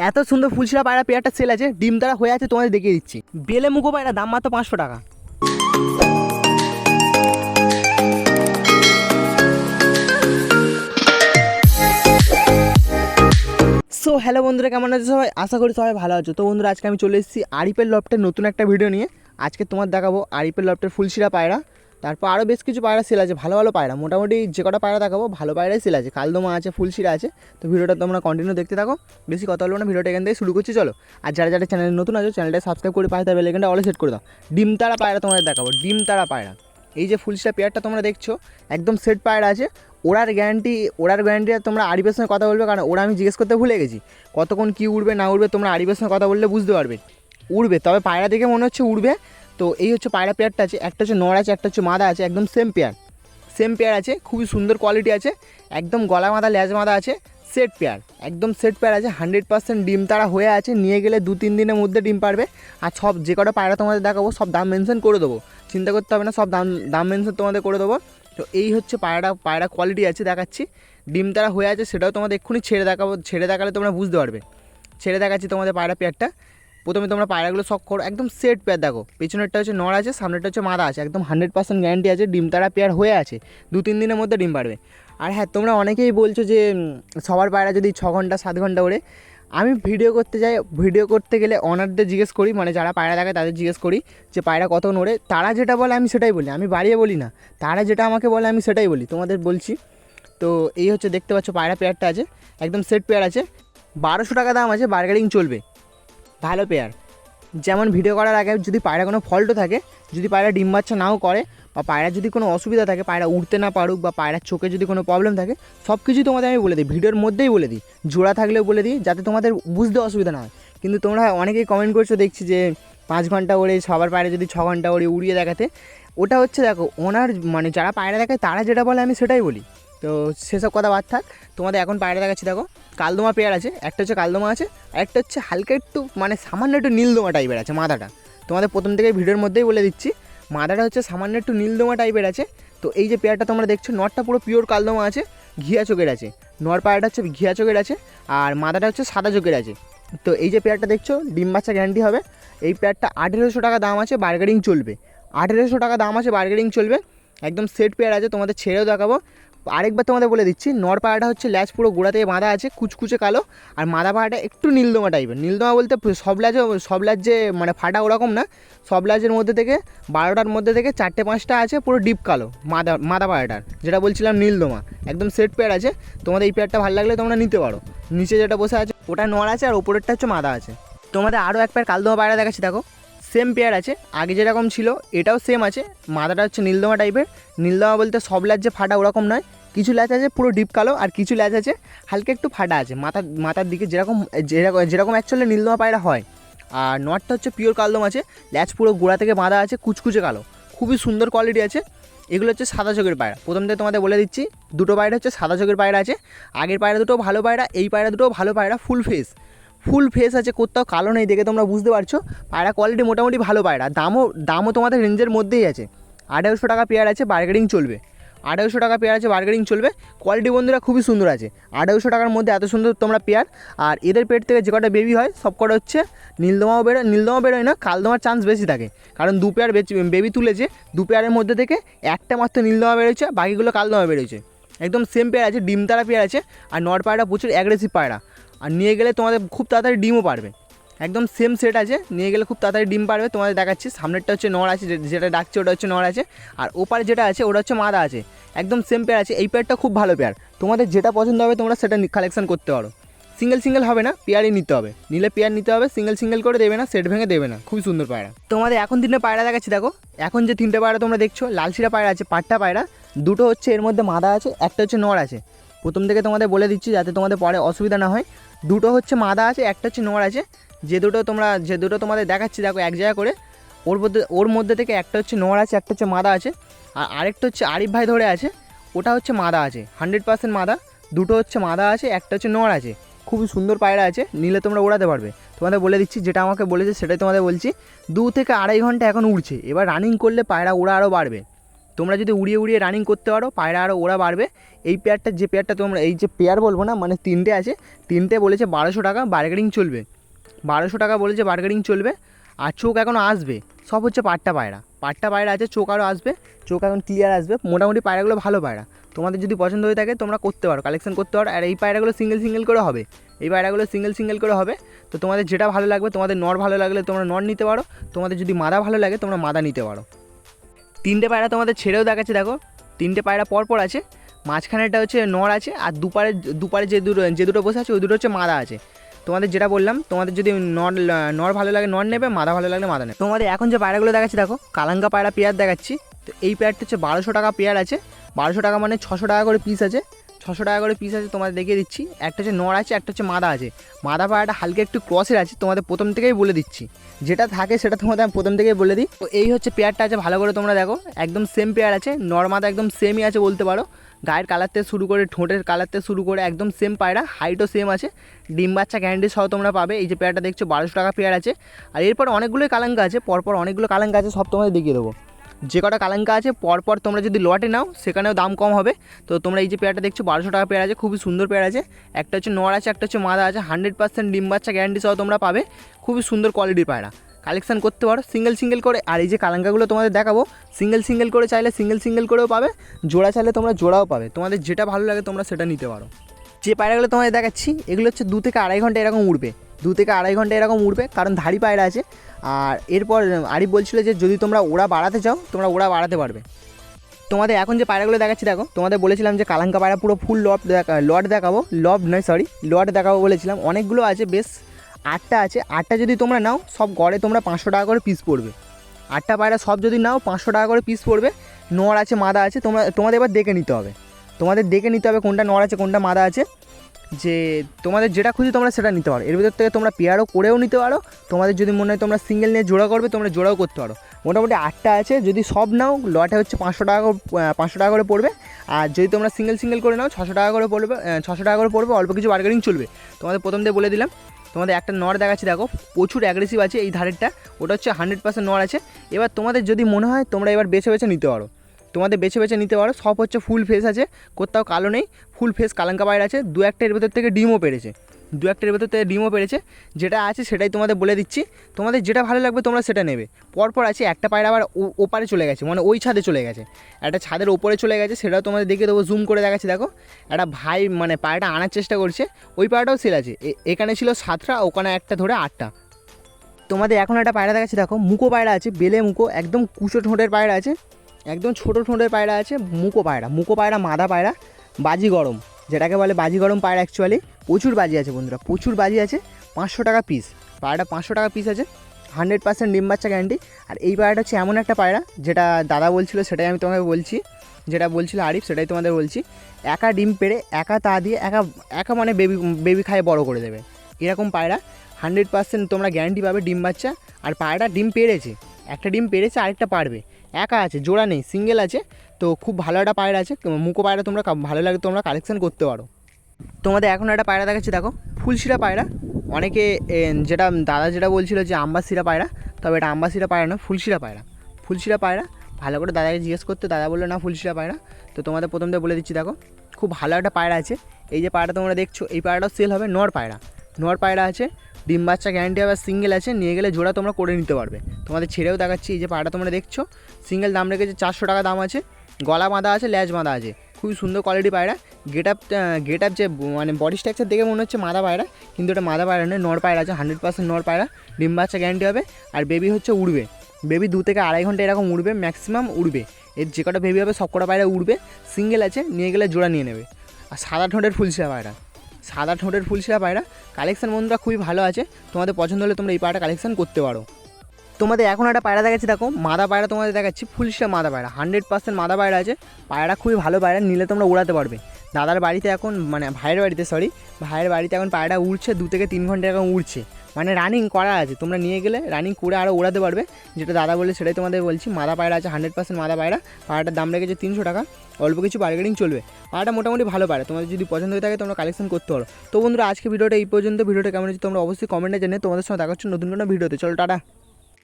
এত সুন্দর ফুলশিরা পায়রা পেয়ারটা সেল আছে, ডিম তারা হয়ে আছে, তোমাদের দেখিয়ে দিচ্ছি। বেলে মুখো পায়রা দাম মাত্র পাঁচশো টাকা। সো হ্যালো বন্ধুরা, কেমন আছো সবাই? আশা করি সবাই ভালো আছো। তো বন্ধুরা, আজকে আমি চলে এসেছি আরিপের লফটের নতুন একটা ভিডিও নিয়ে। আজকে তোমার দেখাবো আরিপের লফটের ফুলশিরা পায়রা। তারপর আরও বেশ কিছু পায়রা সেল আছে, ভালো ভালো পায়রা। মোটামুটি যে কটা পায়রা দেখাবো, ভালো পায়রাই সেল আছে। কালদমা আছে, ফুলশিরা আছে। তো ভিডিওটা তোমরা কন্টিনিউ দেখতে থাকো। বেশি কথা হলো না, ভিডিওটা এখান থেকে শুরু করছি, চলো। আর যারা যারা চ্যানেলে নতুন আছো চ্যানেলটা সাবস্ক্রাইব করে পাশে বেল এখানটা অলে সেট করে দাও। ডিম তারা পায়রা তোমাদের দেখাবো, ডিম তারা পায়রা। এই যে ফুলশিরা পেয়ারটা তোমরা দেখছ, একদম সেট পায়রা আছে। ওড়ার গ্যারান্টি ওড়ার গ্যারান্টি তোমরা আরিফের সঙ্গে কথা বলবে, কারণ ওরা আমি জিজ্ঞেস করতে ভুলে গেছি। কতক্ষণ কী উড়বে, না উড়বে, তোমরা আরিফের সঙ্গে কথা বললে বুঝতে পারবে। উড়বে, তবে পায়রা দেখে মনে হচ্ছে উড়বে। তো এই হচ্ছে পায়রা পেয়ারটা আছে, একটা হচ্ছে নড় আছে, একটা হচ্ছে মাদা আছে, একদম সেম পেয়ার। সেম পেয়ার আছে, খুবই সুন্দর কোয়ালিটি আছে, একদম গলা মাদা ল্যাজ মাদা আছে সেট পেয়ার। একদম সেট পেয়ার আছে হান্ড্রেড পার্সেন্ট ডিম তারা হয়ে আছে, নিয়ে গেলে দু তিন দিনের মধ্যে ডিম পারবে। আর সব যে কটা পায়রা তোমাদের দেখাবো, সব দাম মেনশন করে দেবো। চিন্তা করতে হবে না, সব দাম দাম মেনশন তোমাদের করে দেবো। তো এই হচ্ছে পায়রাটা পায়রা কোয়ালিটি আছে দেখাচ্ছি। ডিম তারা হয়ে আছে, সেটাও তোমাদের এক্ষুনি ছেড়ে দেখাবো, ছেড়ে দেখালে তোমরা বুঝতে পারবে। ছেড়ে দেখাচ্ছি তোমাদের পায়রা পেয়ারটা। প্রথমে তোমরা পায়রাগুলো শখ করো, একদম সেট পেয়ার দেখো। পেছনেরটা হচ্ছে নড় আছে, সামনেরটা হচ্ছে মাদা আছে, একদম হান্ড্রেড পার্সেন্ট গ্যারান্টি আছে, ডিম তারা পেয়ার হয়ে আছে। দু তিন দিনের মধ্যে ডিম পারবে আর হ্যাঁ তোমরা অনেকেই বলছো যে সবার পায়রা যদি ছ ঘণ্টা, সাত ঘণ্টা ওড়ে। আমি ভিডিও করতে যাই ভিডিও করতে গেলে অনারদের জিজ্ঞেস করি মানে যারা পায়রা দেখে তাদের জিজ্ঞেস করি যে, পায়রা কত নড়ে? তারা যেটা বলে আমি সেটাই বলি, আমি বাড়িয়ে বলি না। তারা যেটা আমাকে বলে আমি সেটাই বলি, তোমাদের বলছি। তো এই হচ্ছে দেখতে পাচ্ছ পায়রা পেয়ারটা আছে, একদম সেট পেয়ার আছে। বারোশো টাকা দাম আছে বার্গেনিং চলবে। ভালো পেয়ার যেমন ভিডিও করার আগে যদি পায়রা কোনো ফল্টও থাকে, যদি পায়রা ডিম বাচ্চা নাও করে, বা পায়রা যদি কোনো অসুবিধা থাকে, পায়রা উঠতে না পারুক, বা পায়রার চোখে যদি কোনো প্রবলেম থাকে সব কিছুই তোমাদের আমি বলে দিই। ভিডিওর মধ্যেই বলে দিই। জোড়া থাকলেও বলে দিই, যাতে তোমাদের বুঝতে অসুবিধা না হয়। কিন্তু তোমরা অনেকেই কমেন্ট করছ, দেখছি যে পাঁচ ঘণ্টা ওড়ে, সবার পায়রা যদি ছ ঘণ্টা ওড়ে উড়িয়ে দেখাতে। ওটা হচ্ছে দেখো, ওনার মানে যারা পায়রা দেখায়, তারা যেটা বলে আমি সেটাই বলি। তো সেসব কথা বাদ থাক। তোমাদের এখন পায়রা দেখাচ্ছি, দেখো। কালদমা পেয়ার আছে, একটা হচ্ছে কালদমা আছে, আর একটা হচ্ছে হালকা একটু মানে সামান্য একটু নীলদমা টাইপের আছে মাথাটা তোমাদের প্রথম থেকে ভিডিওর মধ্যেই বলে দিচ্ছি মাথাটা হচ্ছে সামান্য একটু নীলদমা টাইপের আছে। তো এই যে পেয়ারটা তোমরা দেখছ, নটটা পুরো পিওর কালদমা আছে, ঘিয়া চোখের আছে। নর পায়রাটা হচ্ছে ঘিয়া চোখের আছে, আর মাথাটা হচ্ছে সাদা চোখের আছে। তো এই যে পেয়ারটা দেখছ, ডিম বাচ্চা গ্যারান্টি হবে। এই পেয়ারটা আঠেরোশো টাকা দাম আছে বার্গেনিং চলবে। আঠেরোশো টাকা দাম আছে বার্গেনিং চলবে। একদম সেট পেয়ার আছে, তোমাদের ছেড়েও দেখাবো। আরেকবার তোমাদের বলে দিচ্ছি নর পাড়াটা হচ্ছে ল্যাচ পুরো গোড়া থেকে বাঁধা আছে, কুচকুচে কালো, আর মাদা পাড়াটা একটু নীলদমা টাইপের। নীলদমা বলতে সব ল্যাচে, সব ল্যাচ যে মানে ফাটা ওরকম না, সব ল্যাচের মধ্যে থেকে, বারোটার মধ্যে থেকে চারটে পাঁচটা আছে পুরো ডিপ কালো, মাদা মাদা পাড়াটার যেটা বলছিলাম নীলদমা। একদম সেট পেয়ার আছে, তোমাদের এই পেয়ারটা ভালো লাগলে তোমরা নিতে পারো। নিচে যেটা বসে আছে, ওটা নর আছে আর ওপরেরটা হচ্ছে মাদা আছে। তোমাদের আরও এক পেয়ার কালদমা পায়রা দেখাচ্ছি, দেখো। সেম পেয়ার আছে। আগে যেরকম ছিল, এটাও সেম আছে। মাথাটা হচ্ছে নীলদমা টাইপের নীলদমা বলতে সব ল্যাচ যে ফাটা ওরকম নয়। কিছু ল্যাচ আছে পুরো ডিপ কালো, আর কিছু ল্যাচ আছে হালকা একটু ফাটা আছে। মাথার মাথার দিকে যেরকম যেরকম যেরকম অ্যাকচুয়ালি নীলদমা পায়রা হয়। আর নটটা হচ্ছে পিওর কালদম আছে। ল্যাচ পুরো গোড়া থেকে বাঁধা আছে, কুচকুচে কালো। খুবই সুন্দর কোয়ালিটি আছে। এগুলো হচ্ছে সাদা চোখের পায়রা। প্রথম থেকে তোমাদের বলে দিচ্ছি, দুটো পায়রা হচ্ছে সাদা চোখের পায়রা আছে। আগের পায়রা দুটো ভালো পায়রা, এই পায়রা দুটো ভালো পায়রা ফুল ফেস ফুল ফেস আছে, কোথাও কালো নেই দেখে তোমরা বুঝতে পারছ। পায়রা কোয়ালিটি মোটামুটি ভালো পায়রা, দামও দামও তোমাদের রেঞ্জের মধ্যেই আছে। আঠারোশো টাকা পেয়ার আছে বার্গেনিং চলবে। আঠারোশো টাকা পেয়ার আছে বার্গেনিং চলবে। কোয়ালিটি বন্ধুরা খুবই সুন্দর আছে। আঠারোশো টাকার মধ্যে এত সুন্দর তোমরা পেয়ার আর এদের পেট থেকে যে কটা বেবি হয়, সব কটা হচ্ছে নীলদমাও বেরোয় নীলদমা বেরোয় না, কালদমার চান্স বেশি থাকে। কারণ দু পেয়ার বেবি তুলেছে, দু পেয়ারের মধ্যে থেকে একটা মাত্র নীলদমা বেরোচ্ছে বাকিগুলো কালদমা বেরোচ্ছে একদম সেম পেয়ার আছে ডিম তারা পেয়ার আছে, আর নর পায়রা প্রচুর অ্যাগ্রেসিভ পায়রা। আর নিয়ে গেলে তোমাদের খুব তাড়াতাড়ি ডিমও পারবে। একদম সেম সেট আছে, নিয়ে গেলে খুব তাড়াতাড়ি ডিম পারবে, তোমাদের দেখাচ্ছি, সামনেরটা হচ্ছে নড় আছে যেটা ডাকছে ওটা হচ্ছে নড় আছে, আর ওপারে যেটা আছে ওটা হচ্ছে মাদা আছে, একদম সেম পেয়ার আছে, এই পেয়ারটা খুব ভালো পেয়ার তোমাদের যেটা পছন্দ হবে তোমরা সেটা কালেকশন করতে পারো। সিঙ্গেল সিঙ্গেল হবে না পেয়ারই নিতে হবে, নিলে পেয়ার নিতে হবে সিঙ্গেল সিঙ্গেল করে দেবে না সেট ভেঙে দেবে না, খুবই সুন্দর পায়রা। তোমাদের এখন তিনটে পায়রা দেখাচ্ছি, দেখো, এখন যে তিনটে পায়রা তোমরা দেখছ লালশিরা পায়রা আছে পাট্টা পায়রা, দুটো হচ্ছে এর মধ্যে মাদা আছে, একটা হচ্ছে নড় আছে প্রথম থেকে তোমাদের বলে দিচ্ছি যাতে তোমাদের পরে অসুবিধা না হয়। দুটো হচ্ছে মাদা আছে, একটা হচ্ছে নড় আছে। যে দুটো তোমরা, যে দুটো তোমাদের দেখাচ্ছি, দেখো এক জায়গা করে। ওর মধ্যে ওর মধ্যে থেকে একটা হচ্ছে নোয়ার আছে, একটা হচ্ছে মাদা আছে। আর আরেকটা হচ্ছে আরিফ ভাই ধরে আছে, ওটা হচ্ছে মাদা আছে, হান্ড্রেড পার্সেন্ট মাদা। দুটো হচ্ছে মাদা আছে, একটা হচ্ছে নোয়ার আছে। খুবই সুন্দর পায়রা আছে, নিলে তোমরা ওড়াতে পারবে। তোমাদের বলে দিচ্ছি, যেটা আমাকে বলেছে সেটাই তোমাদের বলছি। দু থেকে আড়াই ঘণ্টা এখন উড়ছে, এবার রানিং করলে পায়রা ওড়া আরও বাড়বে। তোমরা যদি উড়িয়ে উড়িয়ে রানিং করতে পারো, পায়রা আরও ওরা বাড়বে। এই পেয়ারটা যে পেয়ারটা তোমরা, এই যে পেয়ার বলব না মানে তিনটে আছে, তিনটে বলেছে বারোশো টাকা বার্গেনিং চলবে। বারোশো টাকা বলেছে বার্গেনিং চলবে, আর চোখ এখনও আসবে, সব হচ্ছে পাট্টা পায়রা। পাট্টা পায়রা আছে, চোখ আরও আসবে, চোখ এখন ক্লিয়ার আসবে, মোটামুটি পায়রাগুলো ভালো পায়রা। তোমাদের যদি পছন্দ হয়ে থাকে, তোমরা করতে পারো কালেকশন করতে পারো, আর এই পায়রাগুলো সিঙ্গেল সিঙ্গেল করে হবে। এই পায়রাগুলো সিঙ্গেল সিঙ্গেল করে হবে, তো তোমাদের যেটা ভালো লাগবে, তোমাদের নর ভালো লাগলে তোমরা নর নিতে পারো, তোমাদের যদি মাদা ভালো লাগে, তোমরা মাদা নিতে পারো। তিনটে পায়রা তোমাদের ছেড়েও দেখাচ্ছে, দেখো। তিনটে পায়রা পরপর আছে মাঝখানেটা হচ্ছে নর আছে, আর দুপারে দুপারে যে দুটো যে দুটো বসে আছে, ওই দুটো হচ্ছে মাদা আছে। তোমাদের যেটা বললাম, তোমাদের যদি নর নর ভালো লাগে, নর নেবে, মাদা ভালো লাগলে মাদা নেবে। তোমাদের এখন যে পায়রাগুলো দেখাচ্ছি, দেখো, কালাঙ্গা পায়রা পেয়ার দেখাচ্ছি, তো এই পেয়ারটা হচ্ছে বারোশো টাকা পেয়ার আছে। বারোশো টাকা মানে ছশো টাকা করে পিস আছে। ছশো টাকা করে পিস আছে, তোমাদের দেখিয়ে দিচ্ছি। একটা হচ্ছে নর আছে, একটা হচ্ছে মাদা আছে। মাদা পায়রাটা হালকা একটু ক্রসের আছে, তোমাদের প্রথম থেকেই বলে দিচ্ছি। যেটা থাকে সেটা তোমাদের আমি প্রথম থেকেই বলে দিই। তো এই হচ্ছে পেয়ারটা আছে, ভালো করে তোমরা দেখো। একদম সেম পেয়ার আছে নর মাদা একদম সেমই আছে বলতে পারো। গায়ের কালার থেকে শুরু করে, ঠোঁটের কালার থেকে শুরু করে একদম সেম পায়রা হাইটও সেম আছে। ডিম বাচ্চা ক্যান্ডি সহ তোমরা পাবে। এই যে পেয়ারটা দেখছ, বারোশো টাকা পেয়ার আছে। আর এরপর অনেকগুলোই কালাঙ্কা আছে, পরপর অনেকগুলো কালাঙ্কা আছে, সব তোমাদের দেখিয়ে দেবো। যে কটা কালাঙ্কা আছে, পরপর তোমরা যদি লটে নাও, সেখানেও দাম কম হবে। তো তোমরা এই যে পেয়ারটা দেখছ, বারোশো টাকা পেয়ার আছে, খুবই সুন্দর পেয়ার আছে। একটা হচ্ছে নর আছে, একটা হচ্ছে মাদা আছে হান্ড্রেড পার্সেন্ট ডিম বাচ্চা গ্যারান্টি সহ তোমরা পাবে। খুবই সুন্দর কোয়ালিটির পায়রা। কালেকশন করতে পারো সিঙ্গেল সিঙ্গেল করে। আর এই যে কালাঙ্কাগুলো তোমাদের দেখাবো সিঙ্গেল সিঙ্গেল করে চাইলে সিঙ্গেল সিঙ্গেল করেও পাবে, জোড়া চাইলে তোমরা জোড়াও পাবে। তোমাদের যেটা ভালো লাগে তোমরা সেটা নিতে পারো। যে পায়রাগুলো তোমাদের দেখাচ্ছি, এগুলো হচ্ছে দু থেকে আড়াই ঘণ্টা এরকম উড়বে। দু থেকে আড়াই ঘণ্টা এরকম উড়বে, কারণ ধাড়ি পায়রা আছে। আর এরপর আরিফ বলছিল যে যদি তোমরা ওরা বাড়াতে চাও, তোমরা ওরা বাড়াতে পারবে। তোমাদের এখন যে পায়রাগুলো দেখাচ্ছি, দেখো, তোমাদের বলেছিলাম যে কালাঙ্কা পায়রা পুরো ফুল লট দেখা লট দেখাবো লব নয় সরি লট দেখাবো বলেছিলাম। অনেকগুলো আছে, বেশ আটটা আছে। আটটা যদি তোমরা নাও, সব গড়ে তোমরা পাঁচশো টাকা করে পিস পড়বে। আটটা পায়রা সব যদি নাও, পাঁচশো টাকা করে পিস পড়বে। নর আছে, মাদা আছে, তোমরা, তোমাদের এবার দেখে নিতে হবে। তোমাদের দেখে নিতে হবে কোনটা নর আছে, কোনটা মাদা আছে। যে তোমাদের যেটা খুঁজি তোমরা সেটা নিতে পারো। এর ভিতর থেকে তোমরা পেয়ারও করেও নিতে পারো। তোমাদের যদি মনে হয় তোমরা সিঙ্গেল নিয়ে জোড়া করবে, তোমরা জোড়াও করতে পারো। মোটামুটি আটটা আছে, যদি সব নাও, লটে হচ্ছে পাঁচশো টাকা পাঁচশো টাকা করে পড়বে। আর যদি তোমরা সিঙ্গেল সিঙ্গেল করে নাও, ছশো টাকা করে পড়বে ছশো টাকা করে পড়বে, অল্প কিছু বার্গেনিং চলবে। তোমাদের প্রথম দিয়ে বলে দিলাম, তোমাদের একটা নর দেখাচ্ছি, দেখো, প্রচুর অ্যাগ্রেসিভ আছে এই ধারেরটা। ওটা হচ্ছে হান্ড্রেড পার্সেন্ট নর আছে। এবার তোমাদের যদি মনে হয়, তোমরা এবার বেছে বেছে নিতে পারো। তোমাদের বেছে বেছে নিতে পারো। সব হচ্ছে ফুল ফেস আছে। কোথাও কালো নেই। ফুল ফেস কালাঙ্কা বাইরে আছে। দু একটা এর ভেতর থেকে ডিমও পেরেছে। দু একটার ভেতর থেকে ডিমও পেরেছে। যেটা আছে সেটাই তোমাদের বলে দিচ্ছি। তোমাদের যেটা ভালো লাগবে তোমরা সেটা নেবে। পরপর আছে একটা পায়রা আবার ওপারে চলে গেছে। মানে ওই ছাদে চলে গেছে। একটা ছাদের ওপরে চলে গেছে। সেটাও তোমাদের দেখে দেবো। জুম করে দেখাচ্ছি, দেখো। একটা ভাই মানে পায়রাটা আনার চেষ্টা করছে। ওই পায়রাটাও সেল আছে। এখানে ছিল সাতটা, ওখানে একটা ধরে আটটা। তোমাদের এখন একটা পায়রা দেখাচ্ছি, দেখো। মুখো পায়রা আছে, বেলে মুখো। একদম কুচো ঠোঁটের পায়রা আছে। একদম ছোটো ঠোঁটের পায়রা আছে, মুকো পায়রা মুকো পায়রা, মাদা পায়রা, বাজি গরম, যেটাকে বলে বাজি গরম পায়রা অ্যাকচুয়ালি প্রচুর বাজি আছে বন্ধুরা, প্রচুর বাজি আছে, পাঁচশো টাকা পিস পায়রাটা পাঁচশো টাকা পিস আছে হান্ড্রেড পার্সেন্ট ডিম বাচ্চা গ্যারান্টি আর এই পায়রাটা হচ্ছে এমন একটা পায়রা, যেটা দাদা বলছিল, সেটাই আমি তোমাকে বলছি, যেটা বলছিল আরিফ, সেটাই তোমাদের বলছি, একা ডিম পেড়ে, একা তা দিয়ে, একা একা মানে বেবি বেবি খায় বড় করে দেবে, এরকম পায়রা হান্ড্রেড পার্সেন্ট তোমরা গ্যারান্টি পাবে ডিম বাচ্চা, আর পায়রাটা ডিম পেড়েছে, একটা ডিম পেড়েছে, আরেকটা পারবে একা আছে, জোড়া নেই সিঙ্গেল আছে, তো খুব ভালো একটা পায়রা আছে মুখো পায়রা তোমরা ভালো লাগে তোমরা কালেকশন করতে পারো। তোমাদের এখন একটা পায়রা দেখাচ্ছি, দেখো, ফুলশিরা পায়রা। অনেকে যেটা দাদা যেটা বলছিল যে আম্বাসিরা পায়রা, তবে এটা আম্বাসিরা পায়রা না ফুলশিরা পায়রা। ফুলশিরা পায়রা, ভালো করে দাদাকে জিজ্ঞেস করতে, দাদা বলল, না, ফুলশিরা পায়রা। তো তোমাদের প্রথম দিয়ে বলে দিচ্ছি, দেখো, খুব ভালো একটা পায়রা আছে। এই যে পায়রা তোমরা দেখছ, এই পায়রাটাও সেল হবে নর পায়রা। নর পায়রা আছে, ডিম বাচ্চা গ্যারান্টি আবার সিঙ্গেল আছে, নিয়ে গেলে জোড়া তোমরা করে নিতে পারবে। তোমাদের ছেড়েও দেখাচ্ছি, এই যে পায়রা তোমরা দেখছ সিঙ্গেল দাম রেখেছে চারশো টাকা দাম আছে, গলা বাঁধা আছে, ল্যাজ বাঁধা আছে, খুবই সুন্দর কোয়ালিটি পায়রা। গেট আপ গেট আপ যে মানে বডি স্ট্রাকচার দেখে মনে হচ্ছে মাদা পায়রা, কিন্তু এটা মাদা পায়রা নয় নর পায়রা আছে হান্ড্রেড পার্সেন্ট নর পায়রা, ডিম বাচ্চা গ্যারান্টি হবে, আর বেবি হচ্ছে উড়বে। বেবি দু থেকে আড়াই ঘণ্টা এরকম উড়বে ম্যাক্সিমাম উড়বে। এর যে কটা বেবি হবে সব কটা পায়রা উড়বে সিঙ্গেল আছে, নিয়ে গেলে জোড়া নিয়ে নেবে। আর সাদা ঠোঁটের ফুলশিরা পায়রা। সাদা ঠোঁটের ফুলশিরা পায়রা। কালেকশান বন্ধুরা খুবই ভালো আছে। তোমাদের পছন্দ হলে তোমরা এই পায়রা কালেকশান করতে পারো। তোমাদের এখন একটা পায়রা দেখাচ্ছি, দেখো, মাদা পায়রা তোমাদের দেখাচ্ছি ফুলশিরা মাদা পায়রা। হান্ড্রেড পার্সেন্ট মাদা পায়রা আছে। পায়রা খুবই ভালো পায়রা, নিলে তোমরা উড়াতে পারবে। দাদার বাড়িতে এখন মানে ভাইয়ের বাড়িতে সরি ভাইয়ের বাড়িতে এখন পায়রা উড়ছে, দু থেকে তিন ঘণ্টা এখন উড়ছে। মানে রানিং করা আছে। তোমরা নিয়ে গেলে রানিং করে আরও ওড়াতে পারবে। যেটা দাদা বলে সেটাই তোমাদের বলছি। মাদা পায়রা আছে হান্ড্রেড পার্সেন্ট মাদা পায়রা। পায়রাটার দাম রেখেছে তিনশো টাকা। অল্প কিছু বার্গেনিং চলবে। পায়রাটা মোটামুটি ভালো পায়রা। তোমাদের যদি পছন্দ হয়ে থাকে তোমরা কালেকশন করতে পারো। তো বন্ধুরা, আজকে ভিডিওটা এই পর্যন্ত। ভিডিওটা কেমন হচ্ছে তোমরা অবশ্যই কমেন্টে জানিয়ে তোমাদের সঙ্গে দেখা হচ্ছে নতুন কোনো ভিডিওতে। চলো, টাটা।